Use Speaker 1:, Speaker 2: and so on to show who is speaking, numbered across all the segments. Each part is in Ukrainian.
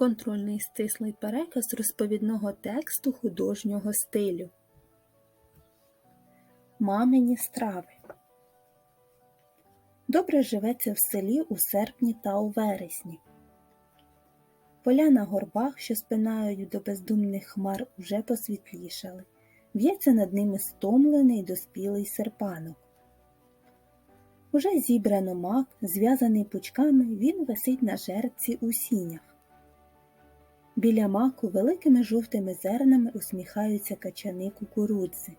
Speaker 1: Контрольний стислий переказ розповідного тексту художнього стилю. Мамині страви. Добре живеться в селі у серпні та у вересні. Поля на горбах, що спинають до бездумних хмар, уже посвітлішали. В'ється над ними стомлений доспілий серпанок. Уже зібрано мак, зв'язаний пучками, він висить на жерці у сінях. Біля маку великими жовтими зернами усміхаються качани кукурудзи.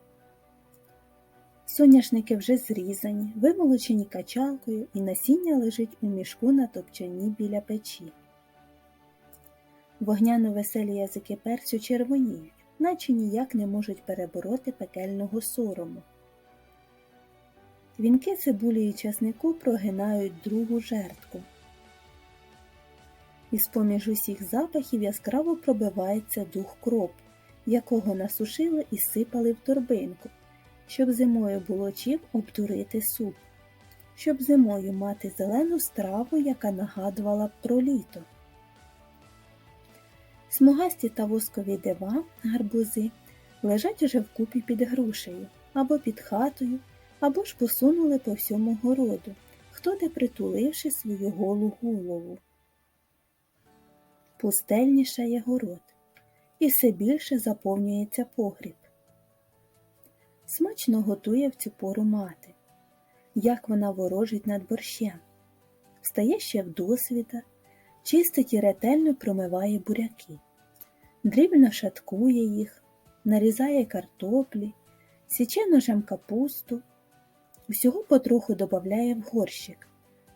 Speaker 1: Соняшники вже зрізані, вимолочені качалкою, і насіння лежить у мішку на топчані біля печі. Вогняно веселі язики перцю червоніють, наче ніяк не можуть перебороти пекельного сорому. Вінки цибулі і часнику прогинають другу жертку. Із поміж усіх запахів яскраво пробивається дух кроп, якого насушили і сипали в торбинку, щоб зимою було чим обдурити суп, щоб зимою мати зелену страву, яка нагадувала б про літо. Смугасті та воскові дива, гарбузи, лежать уже вкупі під грушею або під хатою, або ж посунули по всьому городу, хто де притуливши свою голу голову. Пустельнішає город, і все більше заповнюється погріб. Смачно готує в цю пору мати, як вона ворожить над борщем, встає ще вдосвіта, чистить і ретельно промиває буряки, дрібно шаткує їх, нарізає картоплі, січе ножем капусту, усього потроху додає в горщик,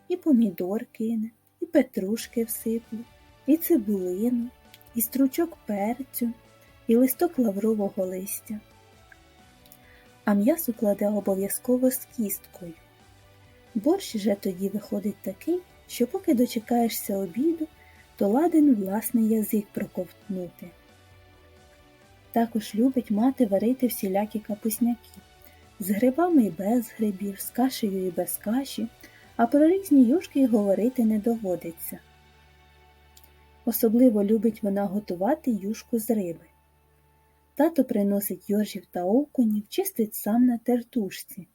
Speaker 1: і помідор кине, і петрушки всипле і цибулину, і стручок перцю, і листок лаврового листя. А м'ясо кладе обов'язково з кісткою. Борщ же тоді виходить такий, що поки дочекаєшся обіду, то ладен власний язик проковтнути. Також любить мати варити всілякі капусняки з грибами і без грибів, з кашею і без каші, а про різні юшки й говорити не доводиться. Особливо любить вона готувати юшку з риби. Тато приносить йожів та окунів, чистить сам на тертушці,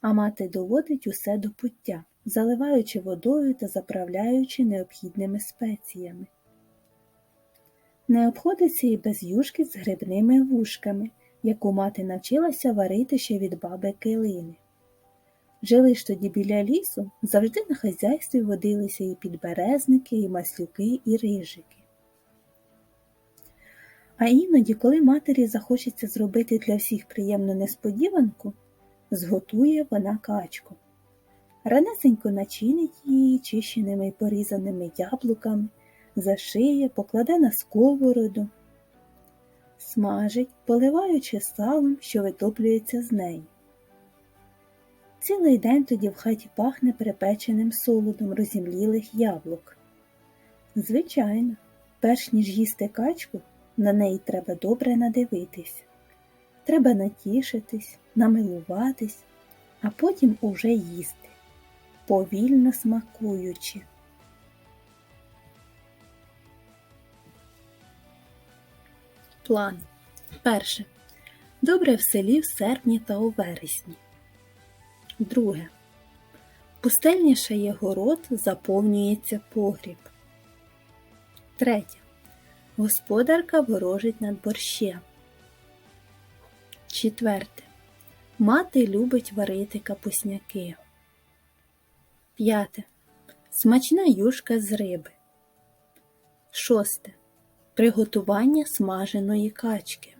Speaker 1: а мати доводить усе до пуття, заливаючи водою та заправляючи необхідними спеціями. Не обходиться і без юшки з грибними вушками, яку мати навчилася варити ще від баби килини. Жили ж тоді біля лісу, завжди на хазяйстві водилися і підберезники, і маслюки, і рижики. А іноді, коли матері захочеться зробити для всіх приємну несподіванку, зготує вона качку. Ранесенько начинить її чищеними й порізаними яблуками, зашиє, покладе на сковороду, смажить, поливаючи салом, що витоплюється з нею. Цілий день тоді в хаті пахне перепеченим солодом розімлілих яблук. Звичайно, перш ніж їсти качку, на неї треба добре надивитись. Треба натішитись, намилуватись, а потім уже їсти, повільно смакуючи. План. Перше. Добре в селі в серпні та у вересні. Друге. Пустельнішає город, заповнюється погріб. Третє. Господарка ворожить над борщем. Четверте. Мати любить варити капусняки. П'яте. Смачна юшка з риби. Шосте. Приготування смаженої качки.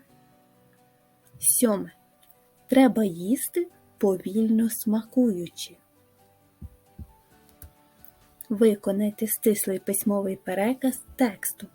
Speaker 1: Сьоме. Треба їсти повільно смакуючи. Виконайте стислий письмовий переказ тексту.